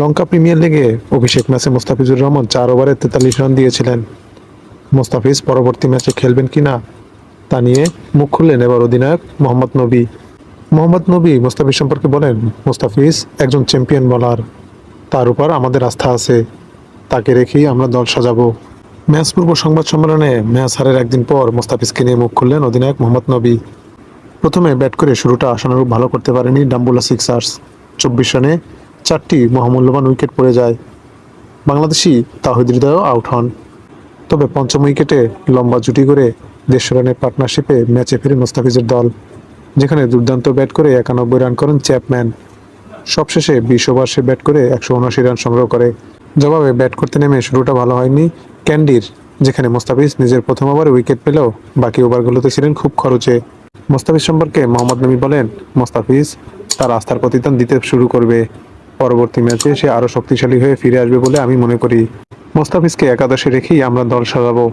লঙ্কা premier লিগে অভিষেক ম্যাচে মোস্তাফিজুর রহমান চার ওভারে তেতাল্লিশ রান দিয়েছিলেন। মোস্তাফিজ পরবর্তী ম্যাচে খেলবেন কিনা তা নিয়ে মুখ খুললেন এবার অধিনায়ক মোহাম্মদ নবী। মোহাম্মদ নবী মোস্তাফিজ সম্পর্কে বলেন, মোস্তাফিজ একজন চ্যাম্পিয়ন বলার। তার উপর আমাদের আস্থা আছে। তাকে রেখেই আমরা দল সাজাবো। ম্যাচ পূর্ব সংবাদ সম্মেলনে ম্যাচ হারের একদিন পর মোস্তাফিজকে নিয়ে মুখ খুললেন অধিনায়ক মোহাম্মদ নবী। প্রথমে ব্যাট করে শুরুটা আশানুরূপ ভালো করতে পারেনি ডাম্বুলা সিক্সার্স। চব্বিশ রানে চারটি মহামূল্যবান উইকেট পড়ে যায়। বাংলাদেশি তাহিদ হৃদয়ও আউট হন। তবে পঞ্চম উইকেটে লম্বা জুটি করে দেড়শো রানের পার্টনারশিপে ম্যাচে ফিরে মোস্তাফিজের দল, যেখানে দুর্দান্ত ব্যাট করে একানব্বই রান করেন চ্যাপম্যান। সবশেষে বিশ ওভার সে ব্যাট করে একশো উনআশি রান সংগ্রহ করে। জবাবে ব্যাট করতে নেমে শুরুটা ভালো হয়নি ক্যান্ডির, যেখানে মোস্তাফিজ নিজের প্রথম ওভারে উইকেট পেলেও বাকি ওভারগুলোতে ছিলেন খুব খরচে। মোস্তাফিজ সম্পর্কে মোহাম্মদ নবী বলেন, মোস্তাফিজ তার আস্থার প্রতিদান দিতে শুরু করবে। পরবর্তী ম্যাচে সে আরও শক্তিশালী হয়ে ফিরে আসবে বলে আমি মনে করি। মোস্তাফিজকে একাদশে রেখেই আমরা দল সাজাবো।